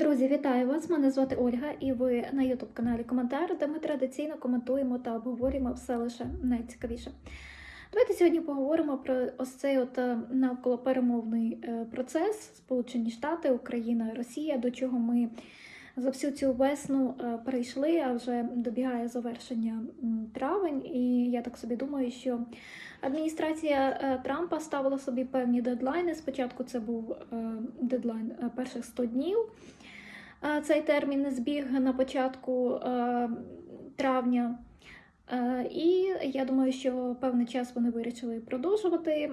Друзі, вітаю вас! Мене звати Ольга, і ви на youtube каналі Коментар, де ми традиційно коментуємо та обговорюємо все лише найцікавіше. Давайте сьогодні поговоримо про ось цей от е, навколо перемовний е, процес Сполучені Штати, Україна, Росія, до чого ми за всю цю весну е, перейшли, а вже добігає завершення травень. І я так собі думаю, що адміністрація Трампа ставила собі певні дедлайни. Спочатку це був дедлайн перших 100 днів. Цей термін збіг на початку е, травня. Е, І я думаю, що певний час вони вирішили продовжувати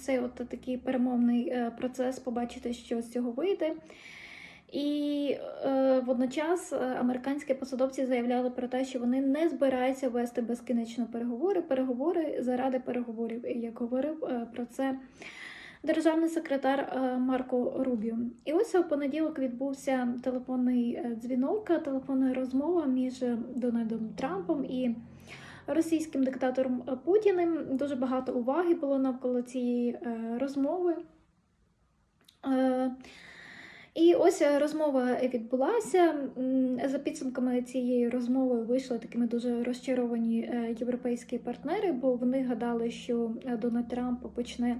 цей от такий перемовний е, процес, побачити, що з цього вийде. І е, водночас американські посадовці заявляли про те, що вони не збираються вести безкінечно переговори, переговори заради переговорів. І як говорив е, про це державний секретар е, Марко Рубіо. І ось у понеділок відбувся телефонний е, дзвінок, телефонна розмова між Дональдом Трампом і російським диктатором Путіним. Дуже багато уваги було навколо цієї е, розмови. І ось розмова відбулася. За підсумками цієї розмови вийшли такими дуже розчаровані європейські партнери, бо вони гадали, що Дональд Трамп почне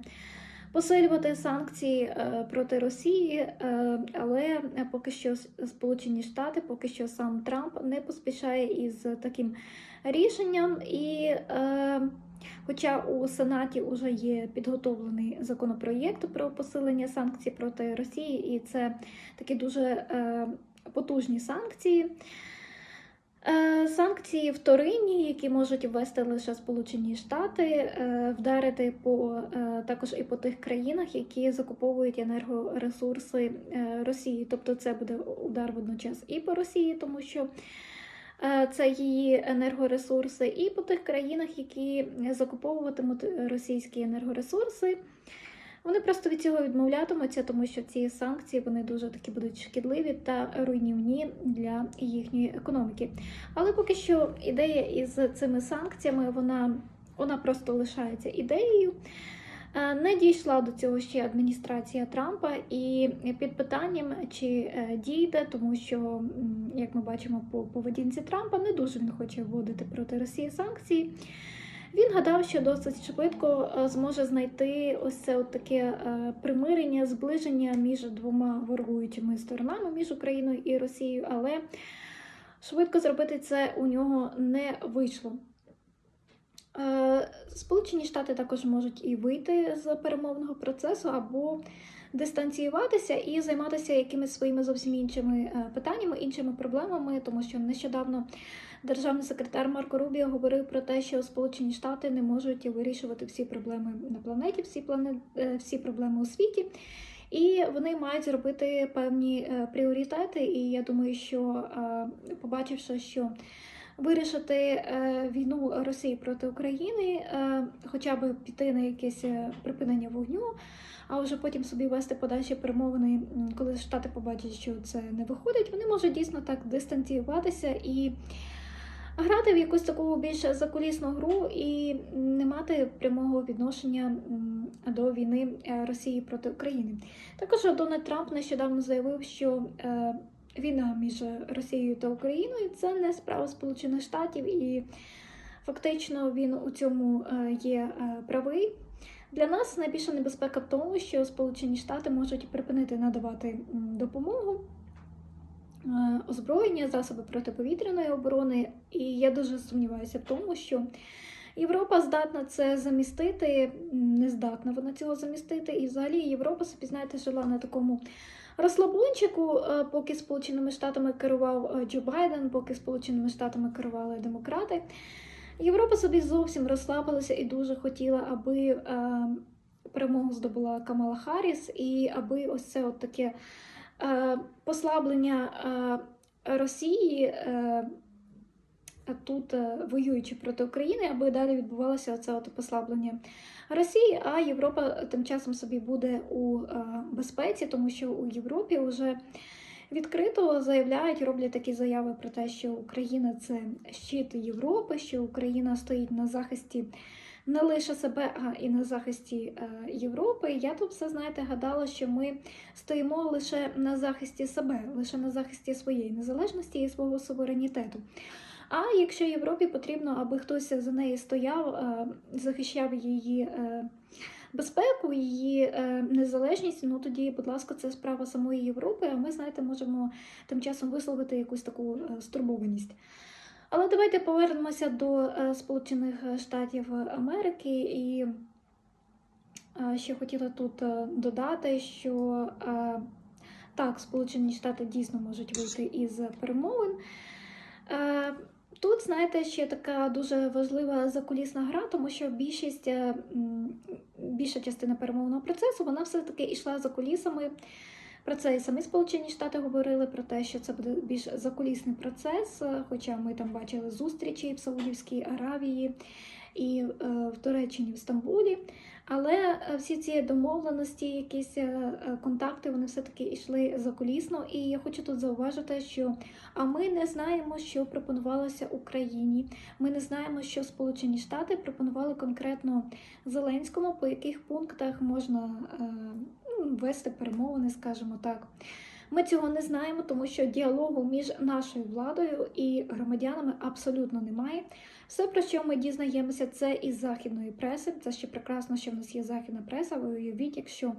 посилювати санкції е, проти Росії, е, але поки що Сполучені Штати, поки що сам Трамп не поспішає із таким рішенням. І е, Хоча у Сенаті вже є підготовлений законопроєкт про посилення санкцій проти Росії, і це такі дуже потужні санкції. Е, Санкції вторинні, які можуть ввести лише Сполучені Штати, е, вдарити по е, також і по тих країнах, які закуповують енергоресурси Росії. Тобто це буде удар водночас і по Росії, тому що це її енергоресурси, і по тих країнах, які закуповуватимуть російські енергоресурси. Вони просто від цього відмовлятимуться, тому що ці санкції вони дуже такі будуть шкідливі та руйнівні для їхньої економіки. Але поки що ідея із цими санкціями вона, вона просто лишається ідеєю. Е, Не дійшла до цього ще адміністрація Трампа, і під питанням, чи е, дійде, тому що, як ми бачимо по поведінці Трампа, не дуже він хоче вводити проти Росії санкції. Він гадав, що досить швидко е, зможе знайти ось це от таке е, примирення, зближення між двома ворогуючими сторонами, між Україною і Росією, але швидко зробити це у нього не вийшло. Е, Сполучені Штати також можуть і вийти з перемовного процесу або дистанціюватися і займатися якимись своїми зовсім іншими е, питаннями, іншими проблемами, тому що нещодавно державний секретар Марко Рубіо говорив про те, що Сполучені Штати не можуть вирішувати всі проблеми на планеті, всі плане... е, всі проблеми у світі. І вони мають зробити певні е, пріоритети. І я думаю, що побачивши, що вирішити е, війну Росії проти України, е, хоча б піти на якесь е, припинення вогню, а вже потім собі вести подальші перемовини, коли Штати побачать, що це не виходить, вони можуть дійсно так дистанціюватися і грати в якусь таку більш закулісну гру і не мати прямого відношення до війни Росії проти України. Також Дональд Трамп нещодавно заявив, що війна між Росією та Україною це не справа Сполучених Штатів, і фактично він у цьому е, є е, правий. Для нас найбільша небезпека в тому, що Сполучені Штати можуть припинити надавати допомогу. е, Озброєння, засоби протиповітряної оборони, і я дуже сумніваюся в тому, що Європа здатна це замістити, не здатна вона цього замістити. І взагалі Європа собі, знаєте, жила на такому розслабончику, е, поки Сполученими Штатами керував е, Джо Байден, поки Сполученими Штатами керували демократи. Європа собі зовсім розслабилася і дуже хотіла, аби е, перемогу здобула Камала Харріс, і аби ось це от таке послаблення Росії. Е, Тут е, воюючи проти України, аби далі відбувалося це от послаблення Росії, а Європа тим часом собі буде у е, безпеці, тому що у Європі вже відкрито заявляють, роблять такі заяви про те, що Україна це щит Європи, що Україна стоїть на захисті не лише себе, а і на захисті Європи. Я тут все знаєте, гадала, що ми стоїмо лише на захисті себе, лише на захисті своєї незалежності і свого суверенітету. А якщо Європі потрібно, аби хтось за неї стояв, е, захищав її е, безпеку, її е, незалежність, ну тоді, будь ласка, це справа самої Європи. А ми, знаєте, можемо тим часом висловити якусь таку стурбованість. Але давайте повернемося до Сполучених Штатів Америки і ще хотіла тут додати, що так, Сполучені Штати дійсно можуть вийти із перемовин. Тут, знаєте, ще така дуже важлива закулісна гра, тому що більшість, е, більша частина перемовного процесу вона все-таки йшла за кулісами. Про це і самі Сполучені Штати говорили про те, що це буде більш закулісний процес. е, Хоча ми там бачили зустрічі в Саудівській Аравії і е, в Туреччині в Стамбулі. Але е, всі ці домовленості, якісь е, е, контакти, вони все-таки йшли закулісно. І я хочу тут зауважити, що а ми не знаємо, що пропонувалося Україні. Ми не знаємо, що Сполучені Штати пропонували конкретно Зеленському, по яких пунктах можна ну, вести перемовини, скажімо так. Ми цього не знаємо, тому що діалогу між нашою владою і громадянами абсолютно немає. Все, про що ми дізнаємося, це із західної преси. Це ще прекрасно, що в нас є західна преса. Ви уявіть, якщо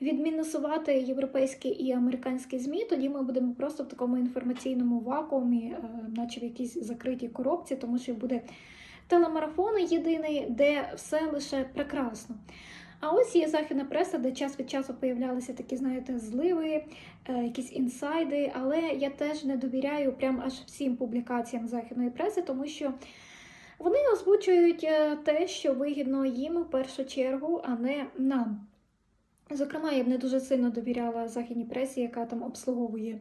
відмінусувати європейські і американські ЗМІ, тоді ми будемо просто в такому інформаційному вакуумі, е, наче в якійсь закритій коробці, тому що буде телемарафон єдиний, де все лише прекрасно. А ось є західна преса, де час від часу появлялися такі, знаєте, зливи, е, якісь інсайди. Але я теж не довіряю прям аж всім публікаціям західної преси, тому що вони озвучують е, те, що вигідно їм в першу чергу, а не нам. Зокрема, я б не дуже сильно довіряла західній пресі, яка там обслуговує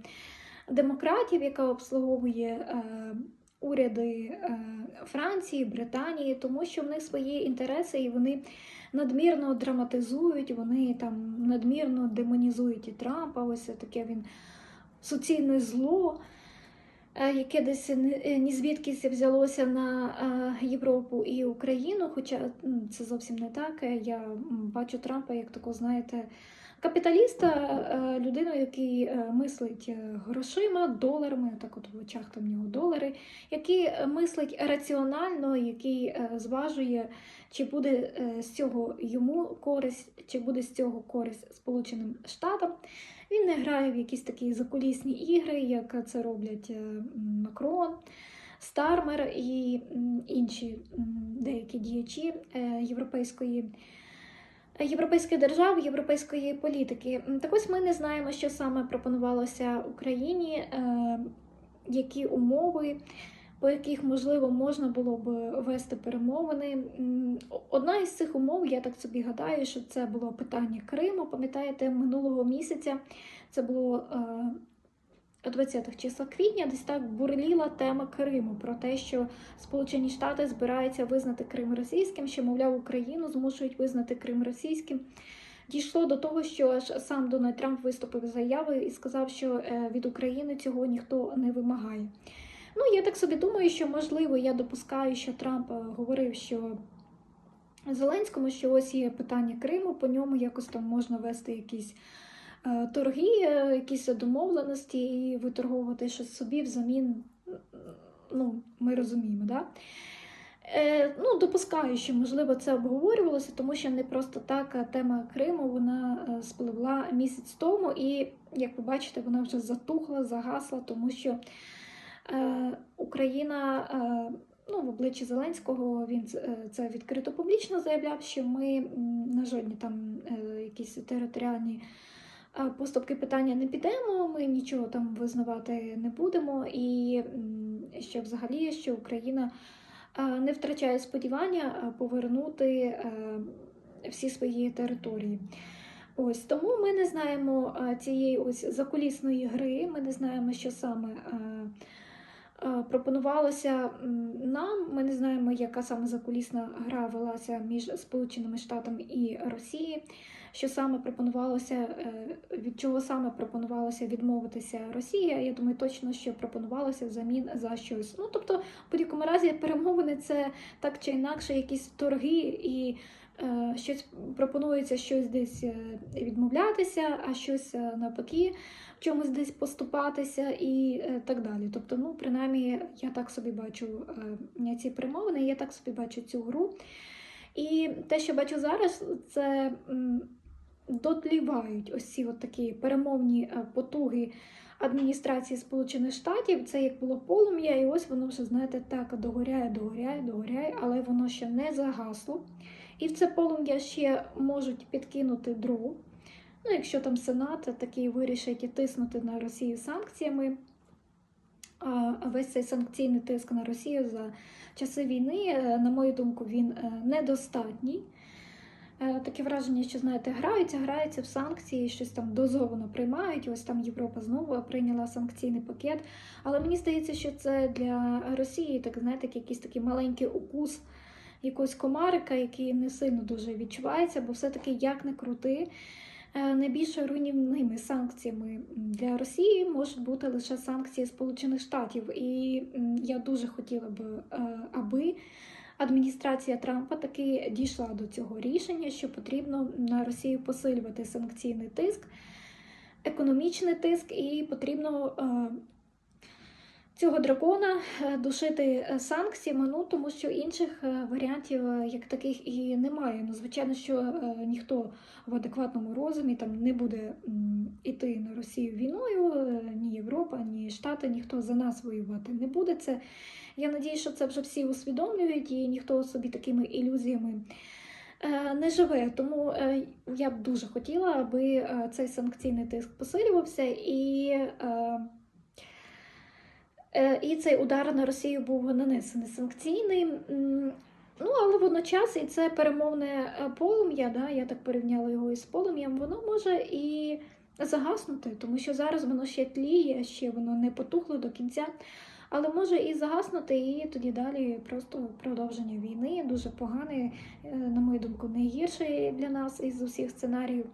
демократів, яка обслуговує е, уряди е, Франції, Британії, тому що в них свої інтереси і вони надмірно драматизують, вони там надмірно демонізують і Трампа. Ось таке він суцільне зло, е, яке десь ні- звідкись взялося на е, Європу і Україну. Хоча це зовсім не так. Я бачу Трампа як такого, знаєте. Капіталіста, е, людину, який е, мислить е, грошима, доларами, так от в очах там в нього долари, який мислить раціонально, який зважує, чи буде з цього йому користь, чи буде з цього користь Сполученим Штатам. Він не грає в якісь такі закулісні ігри, як це роблять Макрон, Стармер і інші деякі діячі європейської. Європейських держав, європейської політики. Так ось ми не знаємо, що саме пропонувалося Україні, е, які умови, по яких можливо можна було б вести перемовини. Одна із цих умов, я так собі гадаю, що це було питання Криму. Пам'ятаєте, минулого місяця це було. Е, о 20-х числа квітня десь так бурліла тема Криму про те, що Сполучені Штати збираються визнати Крим російським, що, мовляв, Україну змушують визнати Крим російським. Дійшло до того, що аж сам Дональд Трамп виступив з заявою і сказав, що е, від України цього ніхто не вимагає. Ну, я так собі думаю, що можливо я допускаю, що Трамп е, говорив, що Зеленському, що ось є питання Криму, по ньому якось там можна вести якісь торги, е, якісь домовленості і виторговувати щось собі взамін. Ну, ми розуміємо, да? Е, ну, допускаю, що можливо це обговорювалося, тому що не просто так тема Криму вона е, спливла місяць тому, і як ви бачите, вона вже затухла, загасла, тому що е, Україна. Е, Ну, в обличчі Зеленського він це- е, відкрито публічно заявляв, що ми на жодні там е, якісь територіальні е, поступки питання не підемо, ми нічого там визнавати не будемо, і що взагалі що Україна не втрачає сподівання повернути всі свої території. Ось тому ми не знаємо цієї ось закулісної гри, ми не знаємо, що саме. Пропонувалося нам. Ми не знаємо, яка саме закулісна гра велася між Сполученими Штатами і Росією. Що саме пропонувалося, е, від чого саме пропонувалося відмовитися Росія. Я думаю, точно що пропонувалося взамін за щось. Ну тобто, в будь-якому разі, перемовини це так чи інакше, якісь торги і. е, Щось пропонується щось десь е, відмовлятися, а щось навпаки в чомусь десь поступатися і так далі. Тобто, ну, принаймні, я так собі бачу ці перемовини, я так собі бачу цю гру. І те, що бачу зараз, це дотлівають ось ці от такі перемовні е, потуги адміністрації Сполучених Штатів. Це як було полум'я, і ось воно вже, знаєте, так догоряє, догоряє, догоряє, але воно ще не загасло. І в це полум'я ще можуть підкинути дров. Ну, якщо там Сенат такий вирішить тиснути на Росію санкціями, а весь цей санкційний тиск на Росію за часи війни, е, на мою думку, він е, недостатній. Е, Таке враження, що знаєте, граються, граються в санкції, щось там дозовано приймають. Ось там Європа знову прийняла санкційний пакет. Але мені здається, що це для Росії, так знаєте, якийсь такий маленький укус якогось комарика, який не сильно дуже відчувається, бо все-таки як не крути. е, Найбільш руйнівними санкціями для Росії можуть бути лише санкції Сполучених Штатів, і я дуже хотіла б, е, аби адміністрація Трампа таки дійшла до цього рішення, що потрібно на Росію посилювати санкційний тиск, економічний тиск, і потрібно е, цього дракона е, душити е, санкціями, ну тому що інших е, варіантів як таких і немає. Ну, звичайно, що ніхто в адекватному розумі там не буде іти на Росію війною, ні Європа, ні Штати, ніхто за нас воювати не буде. Це я надію, що це вже всі усвідомлюють, і ніхто собі такими ілюзіями. Не живе, тому я б дуже хотіла, аби цей санкційний тиск посилювався і І цей удар на Росію був нанесений санкційний. Ну, але водночас і це перемовне е, полум'я, да, я так порівняла його із полум'ям, воно може і загаснути, тому що зараз воно ще тліє, ще воно не потухло до кінця, але може і загаснути, і тоді далі просто продовження війни дуже погане, на мою думку, найгірший для нас із усіх сценаріїв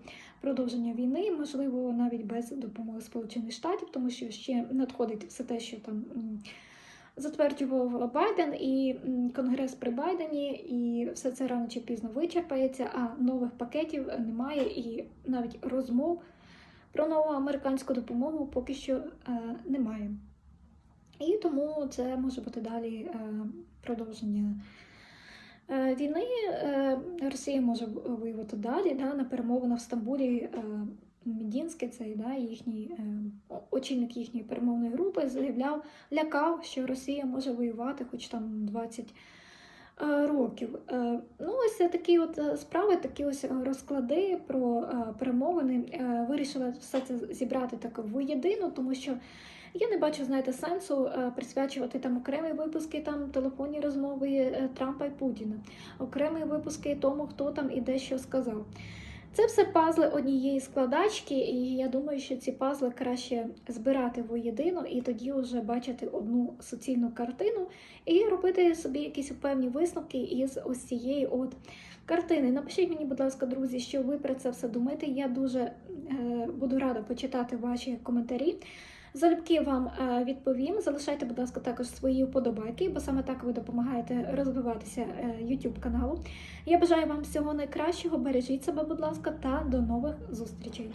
продовження війни, можливо, навіть без допомоги Сполучених Штатів, тому що ще надходить все те, що там затверджував Байден і Конгрес при Байдені, і все це рано чи пізно вичерпається, а нових пакетів немає, і навіть розмов про нову американську допомогу поки що е, немає. І тому це може бути далі е, продовження. Е, Війни е, Росія може воювати далі да, на перемовинах в Стамбулі. Медінський, цей да, їхній очільник їхньої перемовної групи, заявляв, лякав, що Росія може воювати хоч там 20 е, років. Ну, ось такі от справи, такі ось розклади про перемовини. Вирішила все це зібрати так воєдино, тому що я не бачу, знаєте, сенсу е, присвячувати там окремі випуски, там телефонні розмови е, Трампа і Путіна, окремі випуски тому, хто там і де що сказав. Це все пазли однієї складачки, і я думаю, що ці пазли краще збирати воєдино і тоді вже бачити одну суцільну картину і робити собі якісь певні висновки із ось цієї от картини. Напишіть мені, будь ласка, друзі, що ви про це все думаєте. Я дуже е, буду рада почитати ваші коментарі. Залюбки вам е, відповім. Залишайте, будь ласка, також свої вподобайки, бо саме так ви допомагаєте розвиватися е, YouTube каналу. Я бажаю вам всього найкращого. Бережіть себе, будь ласка, та до нових зустрічей.